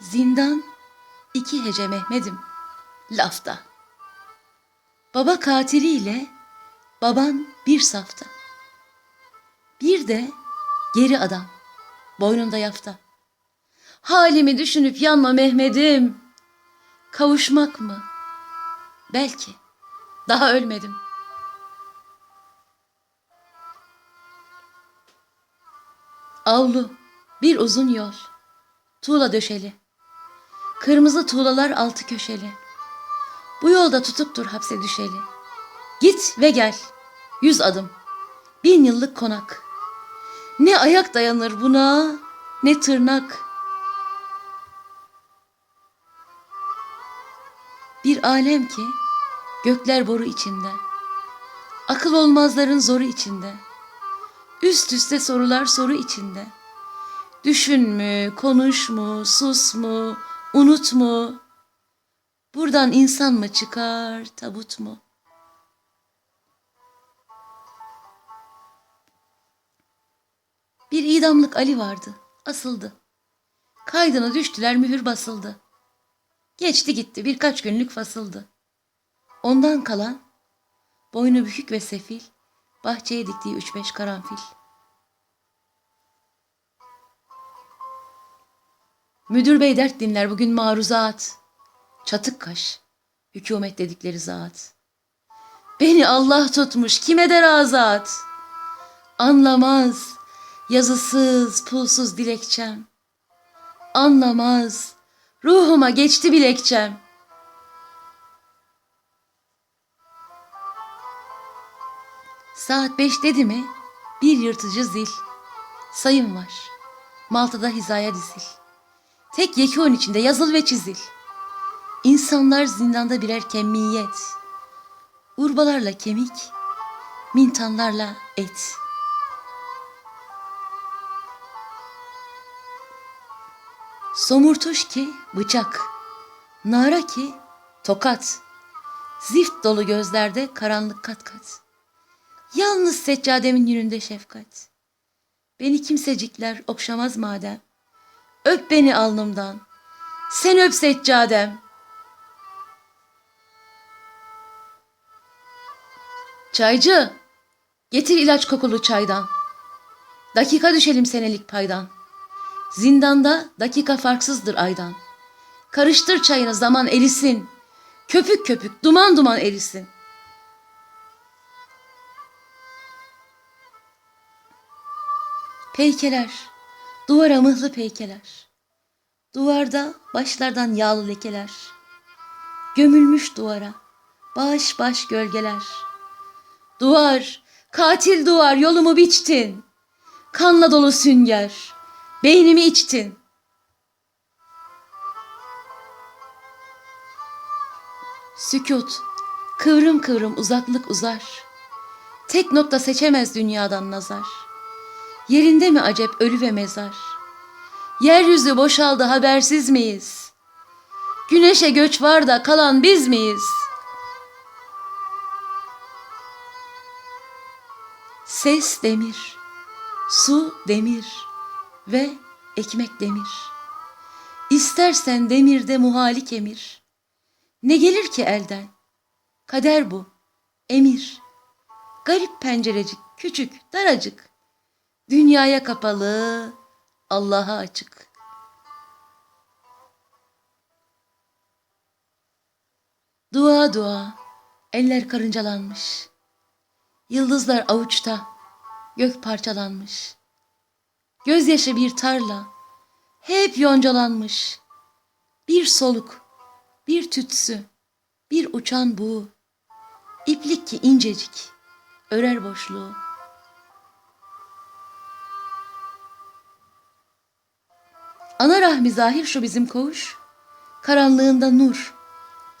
Zindan iki hece Mehmet'im lafta. Baba katiliyle baban bir safta. Bir de geri adam boynunda yafta. Halimi düşünüp yanma Mehmet'im. Kavuşmak mı? Belki. Daha ölmedim. Avlu, bir uzun yol. Tuğla döşeli. Kırmızı tuğlalar altı köşeli. Bu yolda tutup hapse düşeli. Git ve gel. Yüz adım. Bin yıllık konak. Ne ayak dayanır buna, ne tırnak. Bir alem ki gökler boru içinde. Akıl olmazların zoru içinde. Üst üste sorular soru içinde. Düşün mü, konuş mu, sus mu, unut mu? Buradan insan mı çıkar, tabut mu? Bir idamlık Ali vardı, asıldı. Kaydına düştüler, mühür basıldı. Geçti gitti, birkaç günlük fasıldı. Ondan kalan, boynu bükük ve sefil, bahçeye diktiği üç beş karanfil. Müdür bey dert dinler bugün maruzat. Çatık kaş, hükümet dedikleri zat. Beni Allah tutmuş kime der azat? Anlamaz yazısız pulsuz dilekçem. Anlamaz ruhuma geçti bilekçem. Saat beş dedi mi bir yırtıcı zil. Sayım var. Maltada hizaya dizil. Tek yekûn içinde yazıl ve çizil. İnsanlar zindanda birer kemiyet. Urbalarla kemik, mintanlarla et. Somurtuş ki bıçak, nara ki tokat. Zift dolu gözlerde karanlık kat kat. Yalnız seccademin yönünde şefkat. Beni kimsecikler okşamaz madem. Öp beni alnımdan. Sen öp seccadem. Çaycı, getir ilaç kokulu çaydan. Dakika düşelim senelik paydan. Zindanda dakika farksızdır aydan. Karıştır çayını zaman erisin. Köpük köpük, duman duman erisin. Peykeler, duvara mıhlı peykeler. Duvarda başlardan yağlı lekeler. Gömülmüş duvara, baş baş gölgeler. Duvar, katil duvar yolumu biçtin. Kanla dolu sünger, beynimi içtin. Sükut, kıvrım kıvrım uzaklık uzar. Tek nokta seçemez dünyadan nazar. Yerinde mi acep ölü ve mezar? Yeryüzü boşaldı habersiz miyiz? Güneşe göç var da kalan biz miyiz? Ses demir, su demir ve ekmek demir. İstersen demirde muhali kemir. Ne gelir ki elden? Kader bu, emir. Garip pencerecik, küçük, daracık. Dünyaya kapalı, Allah'a açık. Dua dua, eller karıncalanmış. Yıldızlar avuçta, gök parçalanmış. Gözyaşı bir tarla, hep yoncalanmış. Bir soluk, bir tütsü, bir uçan buğu. İplik ki incecik, örer boşluğu. Ana rahmi zahir şu bizim koğuş, karanlığında nur,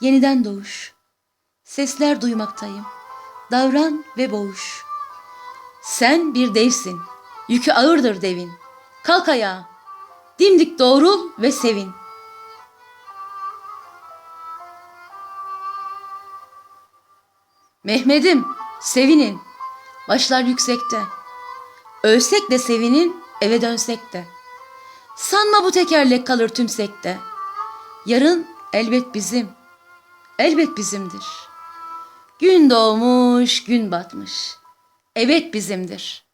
yeniden doğuş. Sesler duymaktayım, davran ve boğuş. Sen bir devsin, yükü ağırdır devin. Kalk ayağa, dimdik doğrul ve sevin. Mehmet'im, sevinin, başlar yüksekte. Ölsek de sevinin, eve dönsek de. Sanma bu tekerlek kalır tümsekte. Yarın elbet bizim, elbet bizimdir. Gün doğmuş, gün batmış. Evet bizimdir.